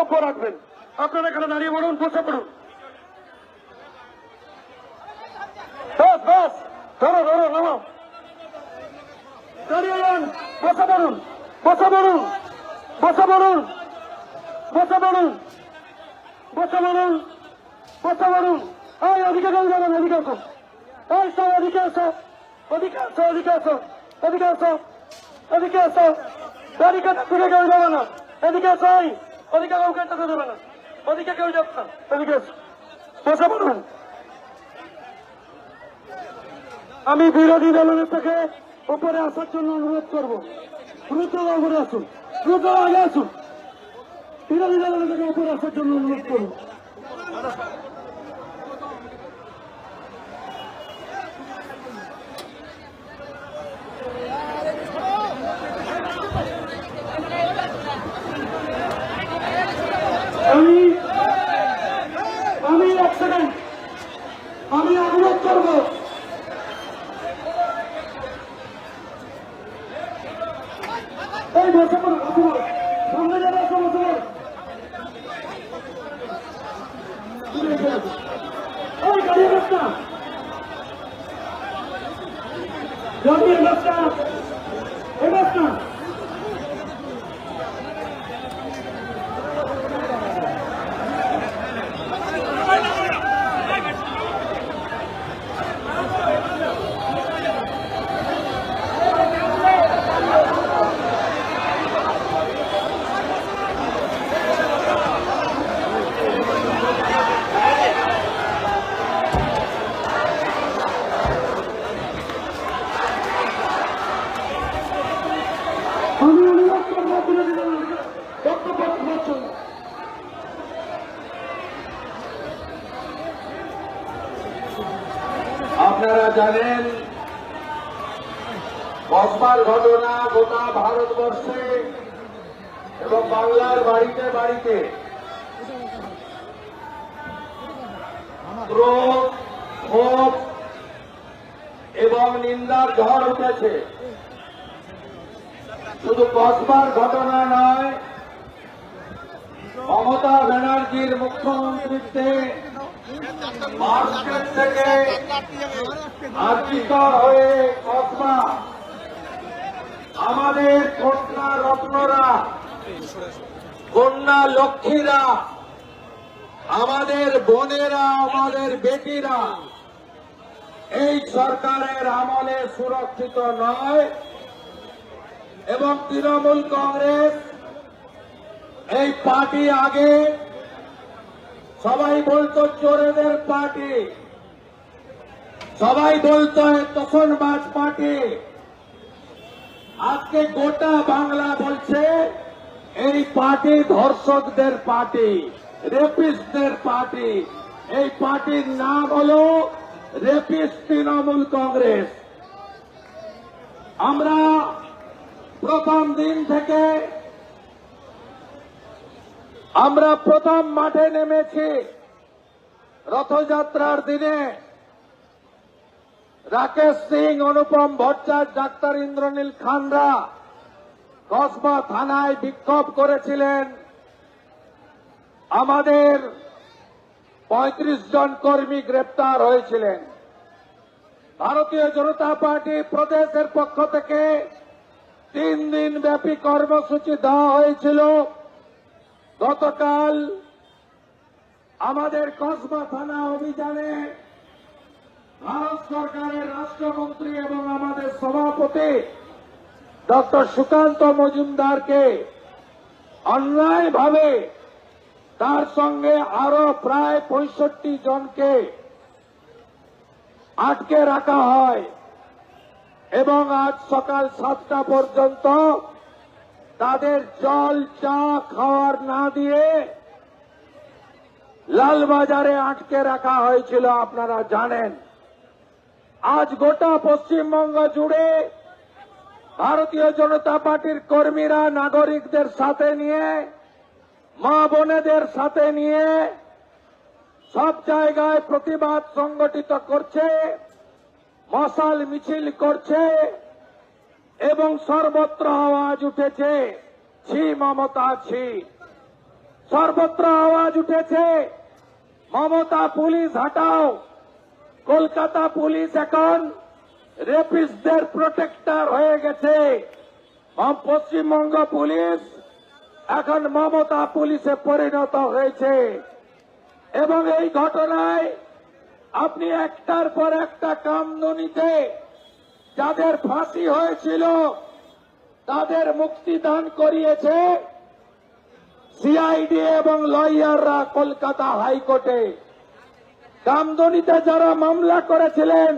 বক্তব্য রাখবেন। আপনারা এখানে দাঁড়িয়ে বলুন বসে পড়ুন বাস বাস। ধরো ধরো নামো দাঁড়িয়ে যান। বসে পড়ুন বসে পড়ুন বসে পড়ুন বসে পড়ুন বসে পড়ুন বসে পড়ুন এই কেউ যাবেন এদিকে আসো এই সব এদিকে আসো ওদিকে আসো এদিকে আসো এদিকে আসো এদিকে আসো ব্যারিকেড থেকে কেউ যাবে না। এদিকে এই ওদিকে কেউ কেটে দেবে না। ওদিকে কেউ এদিকে আসো বসে পড়ুন। আমি বিরোধী দলের থেকে উপরে আসার জন্য অনুরোধ করব। দ্রুত উপরে আসুন। দ্রুত আগে আসুন। বিরোধী দলের থেকে উপরে আসার জন্য অনুরোধ করব আমি আমি এক সেকেন্ড আমি অনুরোধ করব এই বসে পড়ো বসে পড়ো ওই গাড়ি রাস্তা। গাড়ি রাস্তা। এই রাস্তা আমি অনুরোধ করব বিরোধী দলের বক্তব্য রাখার জন্য আপনারা জানেন কসবার ঘটনা গোটা ভারতবর্ষে এবং বাংলার বাড়িতে বাড়িতে ক্রোধ, ক্ষোভ এবং নিন্দার ঝড় উঠেছে। শুধু কসবার ঘটনা নয়, মমতা ব্যানার্জির মুখ্যমন্ত্রীত্বে মার্কেট থেকে আর্থিকর হয়ে কসমা আমাদের কন্যা রত্নরা কন্যা লক্ষ্মীরা আমাদের বোনেরা আমাদের বেটিরা এই সরকারের আমলে সুরক্ষিত নয় এবং তৃণমূল কংগ্রেস এই পার্টি আগে সবাই বলতো চোরেদের পার্টি। সবাই বলতো তখনবাজ পার্টি। আজকে গোটা বাংলা বলছে, এই পার্টি ধর্ষকদের পার্টি, রেপিস্টদের পার্টি। এই পার্টির নাম হল রেপিস্ট তৃণমূল কংগ্রেস। আমরা প্রথম দিন থেকে আমরা প্রথম মাঠে নেমেছি। রথযাত্রার দিনে রাকেশ সিং, অনুপম ভট্টাচার্য, ডাক্তার ইন্দ্রনীল খানরা কসবা থানায় বিক্ষোভ করেছিলেন। আমাদের পঁয়ত্রিশ জন কর্মী গ্রেপ্তার হয়েছিলেন। ভারতীয় জনতা পার্টি প্রদেশের পক্ষ থেকে তিন দিন ব্যাপী কর্মসূচি দেওয়া হয়েছিল। গতকাল আমাদের কসবা থানা অভিযানে ভারত সরকারের রাষ্ট্রমন্ত্রী এবং আমাদের সভাপতি ডক্টর সুকান্ত মজুমদারকে অন্যায়ভাবে তার সঙ্গে আরও প্রায় পঁয়ষট্টি জনকে আটকে রাখা হয় এবং আজ সকাল সাতটা পর্যন্ত তাদের জল চা খাওয়ার না দিয়ে লালবাজারে আটকে রাখা হয়েছিল, আপনারা জানেন। আজ গোটা পশ্চিমবঙ্গ জুড়ে ভারতীয় জনতা পার্টির কর্মীরা, নাগরিকদের সাথে নিয়ে, মা বোনেদের সাথে নিয়ে সব জায়গায় প্রতিবাদ সংগঠিত করছে, মশাল মিছিল করছে। এবং সর্বত্র আওয়াজ উঠেছে, ছি মমতা, ছি। সর্বত্র আওয়াজ উঠেছে, মমতা পুলিশ হাটাও, কলকাতা পুলিশ এখন রেপিস্টদের প্রোটেক্টর হয়ে গেছে। পশ্চিমবঙ্গ পুলিশ এখন মমতা পুলিশে পরিণত হয়েছে। এবং এই ঘটনায় আপনি একটার পর একটা কামদনিতে যাদের ফাঁসি হয়েছিল, তাদের মুক্তিদান করিয়েছে সিআইডি এবং লয়াররা কলকাতা হাইকোর্টে। কামদনিতে যারা মামলা করেছিলেন,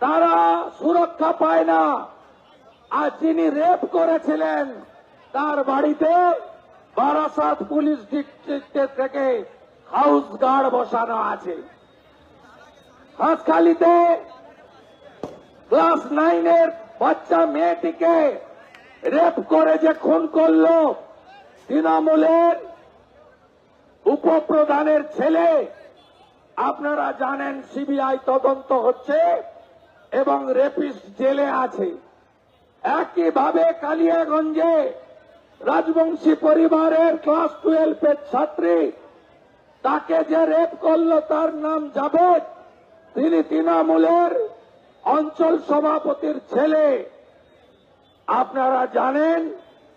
তারা সুরক্ষা পায় না। আর যিনি রেপ করেছিলেন, তার বাড়িতে বারাসাত পুলিশ ডিস্ট্রিক্টের থেকে হাউস গার্ড বসানো আছে। হাঁসখালিতে ক্লাস নাইনের বাচ্চা মেয়েটিকে রেপ করে যে খুন করল তৃণমূলের উপপ্রধানের ছেলে, আপনারা জানেন সিবিআই তদন্ত হচ্ছে এবং রেপিস্ট জেলে আছে। একইভাবে কালিয়াগঞ্জে রাজবংশী পরিবারের ক্লাস টুয়েলভের ছাত্রী তাকে যে রেপ করল তার নাম জাভেদ, তিনি তৃণমূলের অঞ্চল সভাপতির ছেলে। আপনারা জানেন,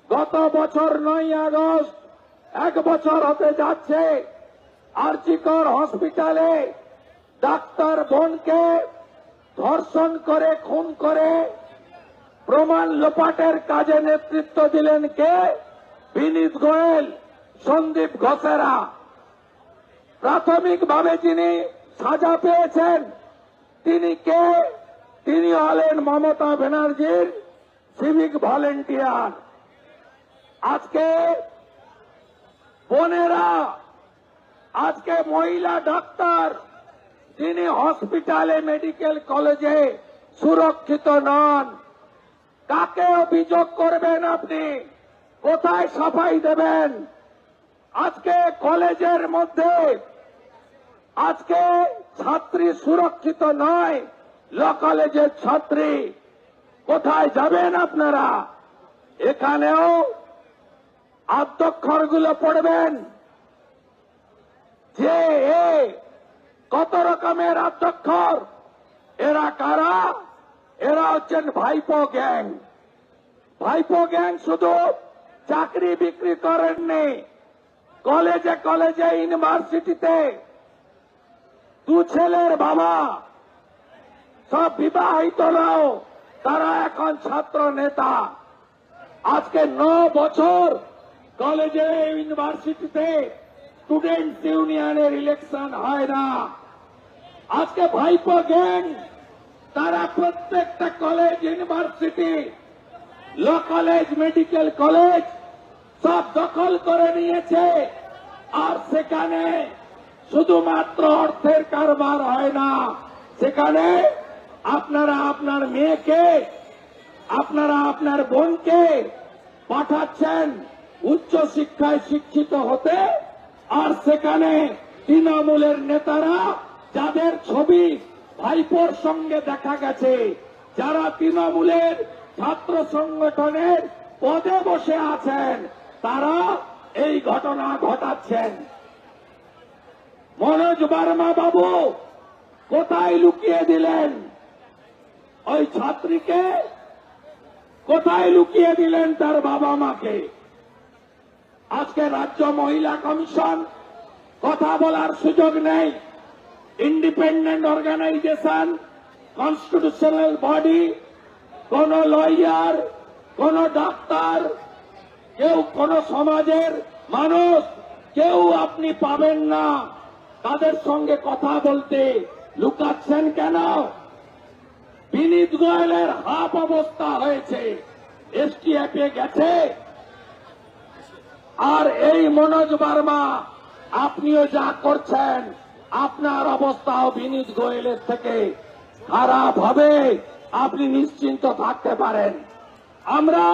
গত বছর নয় আগস্ট এক বছর হতে যাচ্ছে। আর্চিকর হসপিটালে ডাক্তার বোনকে ধর্ষণ করে, খুন করে প্রমাণ লোপাটের কাজে নেতৃত্ব দিলেন কে? বিনীত গোয়েল, সন্দীপ ঘোষেরা। প্রাথমিকভাবে যিনি সাজা পেয়েছেন, তিনি কে? তিনি হলেন মমতা ব্যানার্জির সিভিক ভলেন্টিয়ার আজকে বোনেরা, আজকে মহিলা ডাক্তার, যিনি হসপিটালে মেডিকেল কলেজে সুরক্ষিত নন, কাকে অভিযোগ করবেন আপনি? কোথায় সাফাই দেবেন? আজকে কলেজের মধ্যে, আজকে ছাত্রী সুরক্ষিত নয় ল কলেজের ছাত্রী, কোথায় যাবেন আপনারা? এখানেও আদ্যক্ষরগুলো পড়বেন। যে এ কত রকমের আদ্যক্ষর এরা কারা? এরা হচ্ছেন ভাইপো গ্যাং। ভাইপো গ্যাং শুধু চাকরি বিক্রি করেননি। কলেজে কলেজে, ইউনিভার্সিটিতে। দু ছেলের বাবা সব বিবাহিতরাও তারা এখন ছাত্র নেতা। আজকে ন বছর কলেজে, ইউনিভার্সিটিতে স্টুডেন্ট ইউনিয়নের ইলেকশন হয় না। আজকে ভাইপো গ্যাং, তারা প্রত্যেকটা college, university, law college, medical college সব দখল করে নিয়েছে। আর সেখানে শুধুমাত্র অর্থের কারবার হয় না, সেখানে আপনারা আপনার মেয়েকে, আপনারা আপনার বোনকে পাঠাচ্ছেন উচ্চ শিক্ষায় শিক্ষিত হতে, আর সেখানে তৃণমূলের নেতারা যাদের ছবি ভাইপোর সঙ্গে দেখা গেছে, যারা তৃণমূলের ছাত্র সংগঠনের পদে বসে আছেন, তারা এই ঘটনা ঘটাচ্ছেন। মনোজ বার্মা বাবু, কোথায় লুকিয়ে দিলেন? ওই ছাত্রীকে কোথায় লুকিয়ে দিলেন তার বাবা মাকে? আজকে রাজ্য মহিলা কমিশন কথা বলার সুযোগ নেই। ইন্ডিপেন্ডেন্ট অর্গানাইজেশন কনস্টিটিউশনাল বডি কোন লয়ার কোন ডাক্তার কেউ কোন সমাজের মানুষ, কেউ আপনি পাবেন না। তাদের সঙ্গে কথা বলতে লুকাচ্ছেন কেন? বিনীত গোয়েলের হাফ অবস্থা হয়েছে। এসটিএফ গেছে। আর এই মনোজ বার্মা, আপনিও যা করছেন, আপনার অবস্থাও বিনীত গোয়েলের থেকে খারাপ হবে। আপনি নিশ্চিন্ত থাকতে পারেন। আমরা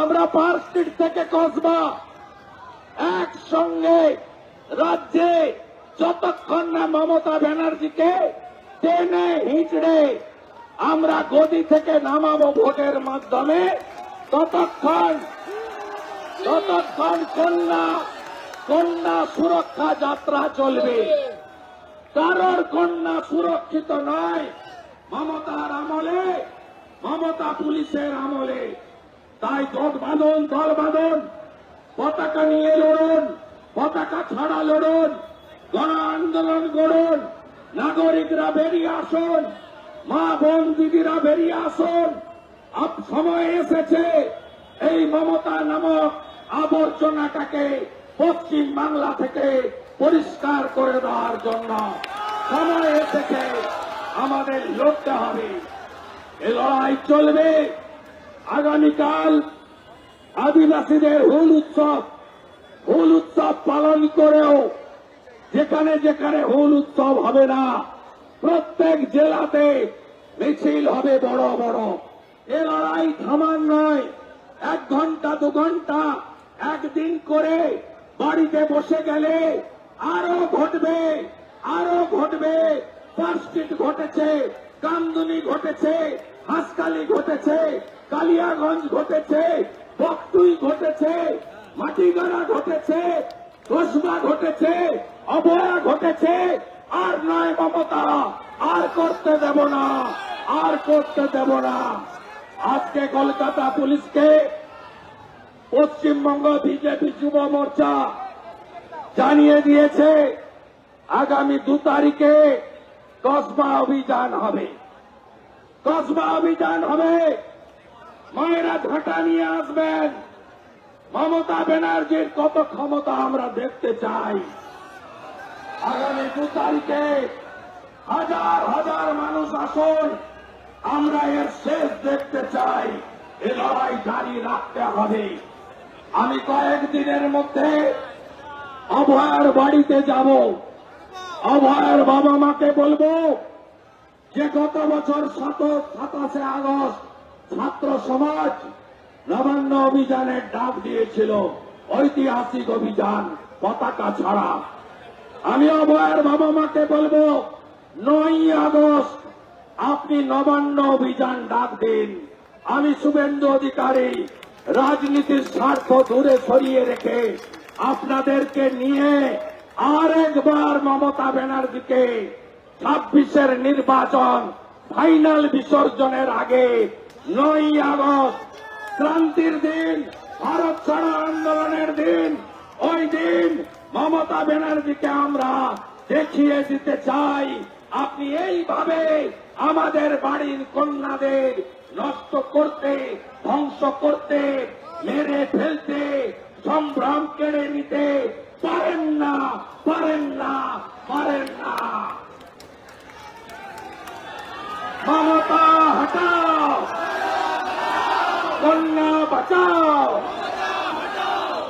আমরা পার্ক স্ট্রিট থেকে কসবা একসঙ্গে রাজ্যে যতক্ষণ না মমতা ব্যানার্জিকে টেনে হিঁচড়ে আমরা গদি থেকে নামাবো ভোটের মাধ্যমে। ততক্ষণ ততক্ষণ কন্যা কন্যা সুরক্ষা যাত্রা চলবে। কারোর কন্যা সুরক্ষিত নয়, মমতার আমলে, মমতা পুলিশের আমলে। তাই দল বাঁধন দল বাঁধন, পতাকা নিয়ে লড়ুন, পতাকা ছাড়া লড়ুন, গণ আন্দোলন গড়ুন, নাগরিকরা বেরিয়ে আসুন। মা বোন দিদিরা বেরিয়ে আসুন। সময় এসেছে। এই মমতা নামক আবর্জনাটাকে পশ্চিম বাংলা থেকে পরিষ্কার করে দেওয়ার জন্য সময় এসেছে। আমাদের লড়তে হবে। এ লড়াই চলবে। আগামীকাল আদিবাসীদের হুল উৎসব। হুল উৎসব পালন করেও যেখানে যেখানে হুল উৎসব হবে না প্রত্যেক জেলাতে মিছিল হবে বড় বড়। এ লড়াই থামার নয়। এক ঘণ্টা, দু ঘণ্টা, একদিন করে বাড়িতে বসে গেলে আরও ঘটবে আরও ঘটবে। ফার্স্ট্রিট ঘটেছে, কামদুনি ঘটেছে হাসকালি ঘটেছে, কালিয়াগঞ্জ ঘটেছে বকটুই ঘটেছে, মাটিগাড়া ঘটেছে কসবা ঘটেছে অবয়া ঘটেছে। আর নয় মমতা, আর করতে দেব না, আর করতে দেব না। আজকে কলকাতা পুলিশকে পশ্চিমবঙ্গ বিজেপি যুব মোর্চা জানিয়ে দিয়েছে, আগামী দু তারিখে কসবা অভিযান হবে। কসবা অভিযান হবে। মায়েরা ঝাঁটা নিয়ে আসবেন। মমতা ব্যানার্জির কত ক্ষমতা আমরা দেখতে চাই। আগামী দু তারিখে হাজার হাজার মানুষ আসুন। আমরা এর শেষ দেখতে চাই। এ লড়াই জারি রাখতে হবে। আমি কয়েকদিনের মধ্যে অভয়ার বাড়িতে যাব। অভয়ার বাবা মাকে বলব যে, গত বছর সাত সাতাশে আগস্ট ছাত্র সমাজ নবান্ন অভিযানের ডাক দিয়েছিল। ঐতিহাসিক অভিযান, পতাকা ছাড়া। আমি অভয়ের বাবা মাকে বলব নয় আগস্ট, আপনি নবান্ন অভিযান ডাক দিন। আমি শুভেন্দু অধিকারী, রাজনীতির স্বার্থ দূরে সরিয়ে রেখে আপনাদেরকে নিয়ে আর একবার মমতা ব্যানার্জিকে ছাব্বিশের নির্বাচন ফাইনাল বিসর্জনের আগে নয় আগস্ট, ক্রান্তির দিন, ভারত ছাড়া আন্দোলনের দিন, ওই দিন মমতা ব্যানার্জিকে আমরা দেখিয়ে দিতে চাই। আপনি এইভাবে আমাদের বাড়ির কন্যাদের নষ্ট করতে, ধ্বংস করতে, মেরে ফেলতে, সম্ভ্রম কেড়ে নিতে পারেন না পারেন না পারেন না মমতা হটাও কন্যা বাঁচাও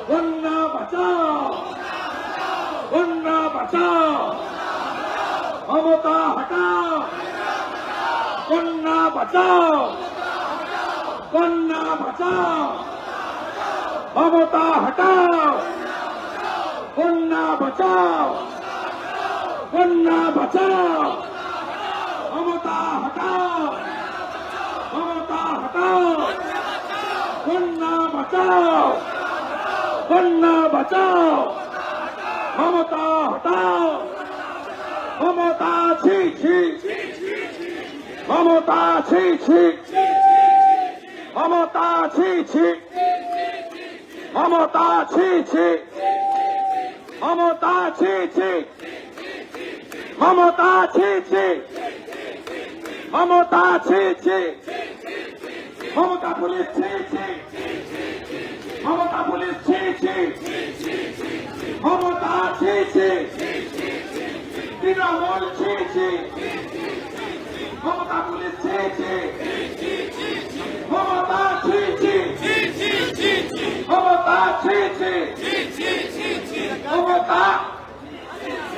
কন্যা বাঁচাও কন্যা বাঁচাও মমতা হটাও কন্যা বাঁচাও কন্যা বাঁচাও মমতা হটাও কন্যা বাঁচাও কন্যা বাঁচাও মমতা হটাও মমতা হটাও কন্যা বাঁচাও কন্যা বাঁচাও মমতা হটাও। মমতা ছি ছি। মমতা ছি ছি। মমতা ছি ছি। মমতা ছি ছি। মমতা ছি ছি। মমতা ছি ছি। মমতা ছি ছি। মমতা পুলিশ, ছি ছি। মমতা পুলিশ, ছি ছি। মমতা ছি তৃণমূল ছি মমতা পুলিশ ছি ছি মমতা ছি ছি মমতা ছি ছি মমতা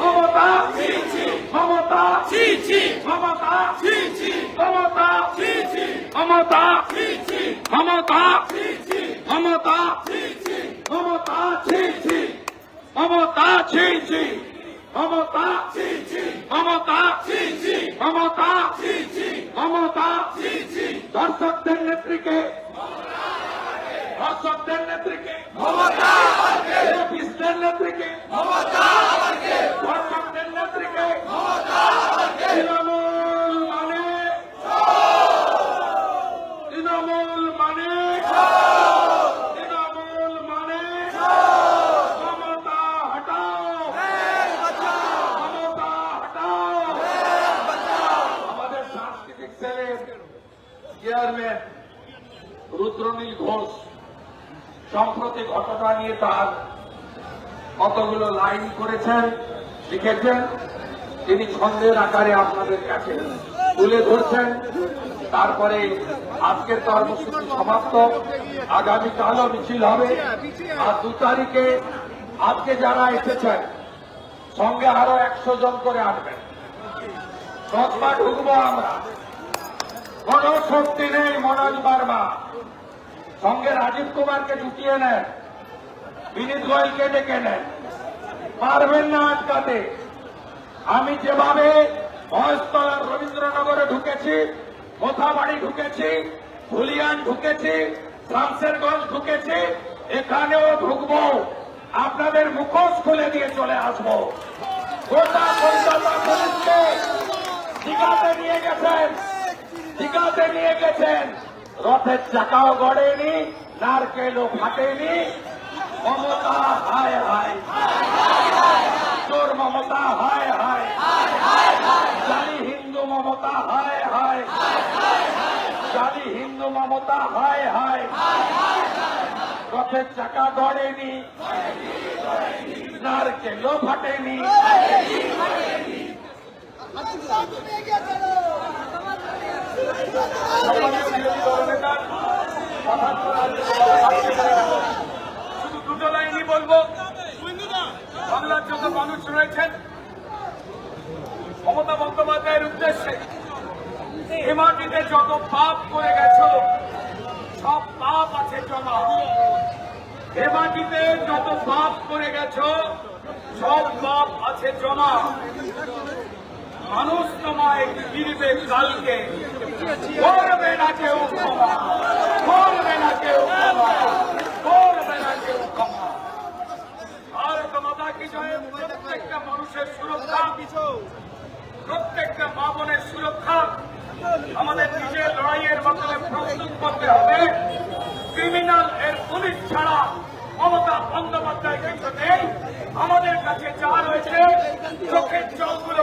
মমতা মমতা মমতা মমতা মমতা ছি ছি। মমতা ছি ছি। মমতা ছি ছি। মমতা ছি ছি। মমতা ছি ছি। দর্শকদের নেত্রীকে। দর্শকদের নেত্রীকে। মমতা নেত্রীকে। মমতা দর্শকদের নেত্রীকে। মমতা কতগুলো লাইন করেছেন, লিখেছেন, তিনি ছন্দের আকারে আপনাদের কাছে তুলে ধরছেন। তারপরে আজকের কর্মসূচি সমাপ্ত। আগামীকালও মিছিল হবে। আর দু তারিখে আজকে যারা এসেছেন, সঙ্গে আরও একশো জন করে আসবেন। কসবা ঢুকবো আমরা। কোন শক্তি নেই মনোজ বার্মা। সঙ্গে রাজীব কুমারকে ঢুকিয়ে নেন, বিনীত গোয়েলকে ডেকে নেন। পারবেন না আটকাতে। আমি যেভাবে মহেশতলার রবীন্দ্রনগরে ঢুকেছি মোথাবাড়ি ঢুকেছি ধুলিয়ান ঢুকেছি, শামসেরগঞ্জ ঢুকেছি, এখানেও ঢুকবো। আপনাদের মুখোশ খুলে দিয়ে চলে আসব। গোটা কলকাতা পুলিশকে দীঘাতে নিয়ে গেছেন দীঘাতে নিয়ে গেছেন। রথের চাকাও গড়েনি, নারকেলও ফাটেনি মমতা হায় হায়। চোর মমতা হায় হায়। জালি হিন্দু মমতা হায় হায়। জালি হিন্দু মমতা হায় হায়। রথের চাকা গড়েনি নারকেলও ফাটেনি। শুধু দুটো লাইনই বলব। বাংলার যত মানুষ রয়েছেন, মমতা বন্দ্যোপাধ্যায়ের উদ্দেশ্যে এ যত পাপ করে গেছ, সব পাপ আছে জমা। এ যত পাপ করে গেছ, সব পাপ আছে জমা। মানুষ তোমায় ফিরবে কালকে। করবে না কেউ ক্ষমা করবে না কেউ ক্ষমা ভারত মাতা কি জয় প্রত্যেকটা মানুষের সুরক্ষা, প্রত্যেকটা মা বোনের সুরক্ষা আমাদের নিজের লড়াইয়ের মাধ্যমে প্রস্তুত করতে হবে। ক্রিমিনাল এর পুলিশ ছাড়া মমতা বন্দ্যোপাধ্যায় কিন্তু নেই। আমাদের কাছে যা রয়েছে, চোখের জলগুলো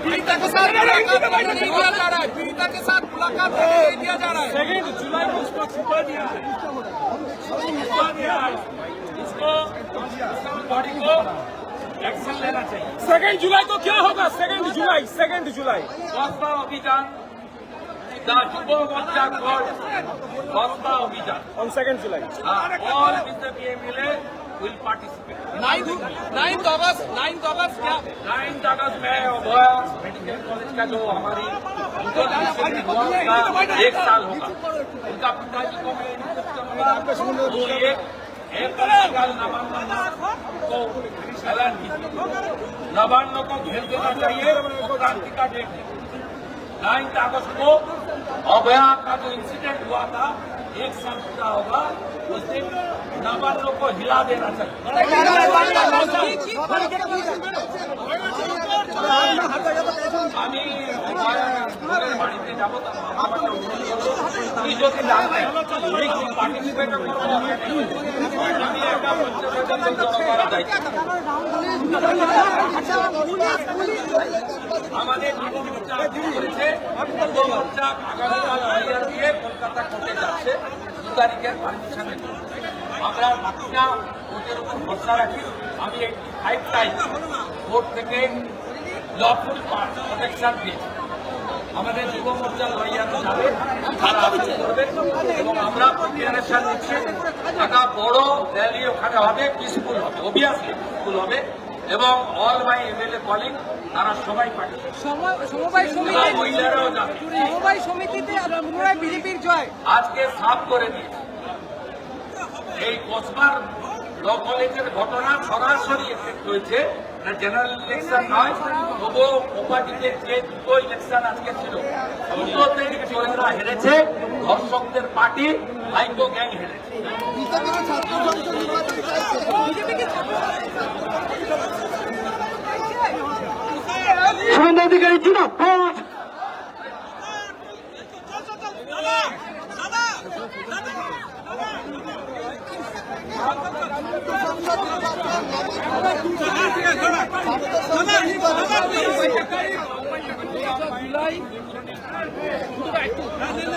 पीड़िता के साथ मुलाकात नहीं किया जा रहा है पीड़िता के साथ मुलाकात नहीं किया जा रहा है सेकेंड जुलाई को उसको छुपा दिया है छुपा दिया है इसको बॉडी को एक्शन लेना चाहिए सेकेंड जुलाई को क्या होगा सेकेंड जुलाई सेकेंड जुलाई अभियान অভিযান দা যুব মোর্চা গড় কসবা অভিযান on second July. All BJP MLA will participate ninth ninth August ninth अगस्त क्या नाइन्थ अगस्त में हुआ मेडिकल कॉलेज का जो हमारी उनका decision हुआ उसका एक साल होगा उनका पिताजी को मैं इंटरेस्ट करूंगा वो एक एक कल नवान्न को ऐलान कीजिए नवान्न को घेर देना चाहिए वो क्रांति का डेट है नाइन्थ अगस्त को अभया का जो इंसिडेंट हुआ था एक साल पूरा होगा उस दिन नाबालिगों को हिला देना चाहिए। আমি বাড়িতে যাব আমাদের যুব মোর্চা করেছে মোর্চা আগামীকাল দিয়ে কলকাতা কোর্টে যাচ্ছে, দু আমরা বাকিটা কোর্টের উপর ভরসা রাখি। আমি ফাইভ টাইম কোর্ট থেকে লফুল প্রোটেকশন দিয়েছি আমাদের যুব মোর্চা লড়াইয়াতে যাবে তারা এবং আমরা প্রিপারেশন নিচ্ছি। একটা বড় র্যালি ওখানে হবে পিসফুল হবে অবভিয়াসলি পিসফুল হবে। এবং অল মাই এমএলএ কলিং তারা সবাই মহিলারাও যাবে। সমবায় সমিতিতে পুনরায় বিজেপির জয়। আজকে সাফ করে দিয়েছে এই কসবার ল কলেজের ঘটনা সরাসরি এফেক্ট হয়েছে। জেনারেল ইলেকশন নয় তবুও কোপাটিতে যে দুটো ইলেকশন আজকে ছিল দুটোতে চোরেরা হেরেছে ধর্ষকদের পার্টি হাইকো গ্যাং হেরেছে। শুভেন্দু অধিকারী জিন্দাবাদ